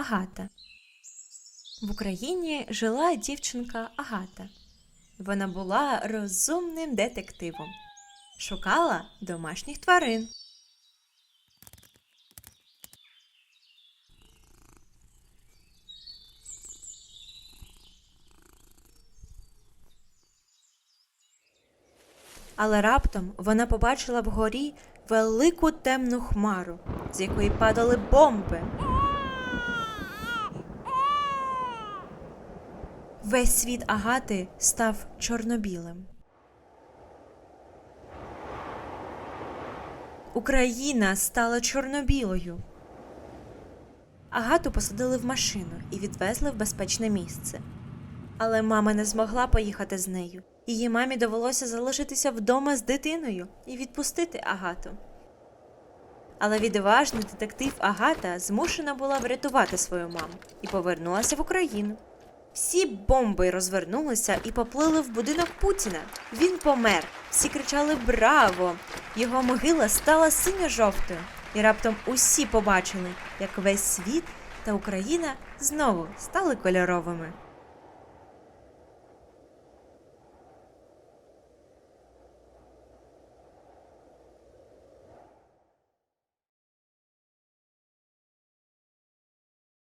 Агата. В Україні жила дівчинка Агата. Вона була розумним детективом. Шукала домашніх тварин. Але раптом вона побачила вгорі велику темну хмару, з якої падали бомби. Весь світ Агати став чорнобілим. Україна стала чорнобілою. Агату посадили в машину і відвезли в безпечне місце. Але мама не змогла поїхати з нею. Її мамі довелося залишитися вдома з дитиною і відпустити Агату. Але відважний детектив Агата змушена була врятувати свою маму і повернулася в Україну. Всі бомби розвернулися і поплили в будинок Путіна. Він помер. Всі кричали Браво! Його могила стала синьо-жовтою. І раптом усі побачили, як весь світ та Україна знову стали кольоровими.